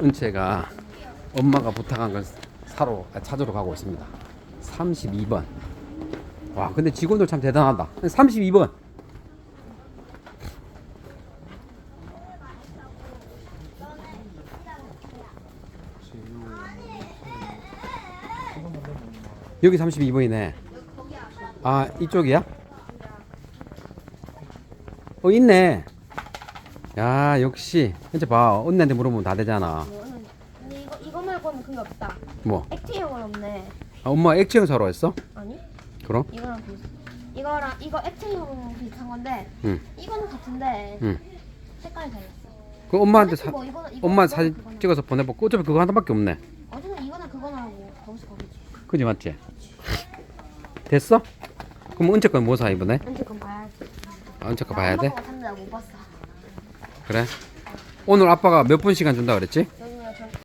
은채가 엄마가 부탁한 걸 사러 아, 찾으러 가고 있습니다. 32번. 와, 근데 직원들 참 대단하다. 32번. 여기 32번이네. 아, 이쪽이야? 어, 있네. 야, 역시. 현재 봐. 언니한테 물어보면 다 되잖아. 이거는 근데 이거 이거 말고는 그게 없다. 뭐? 액체형은 없네. 아, 엄마 액체형 사러 했어? 아니? 그럼? 이거랑 비슷. 이거랑 이거 액체형 비슷한 건데 응. 이거는 같은데 응. 색깔이 달랐어. 그 엄마한테 사, 뭐 이거는 이거 엄마 사진 그거는. 찍어서 보내볼까? 어차피 그거 하나밖에 없네. 어쨌든 이거는 그거는 하고 거기서 거기지. 그지 맞지? 됐어? 그럼 은채 건뭐사 이번에? 언제 건 봐야지. 아, 은채 거 봐야 돼? 엄마가 샀는데 못 봤어. 그래? 오늘 아빠가 몇 분 시간 준다 그랬지?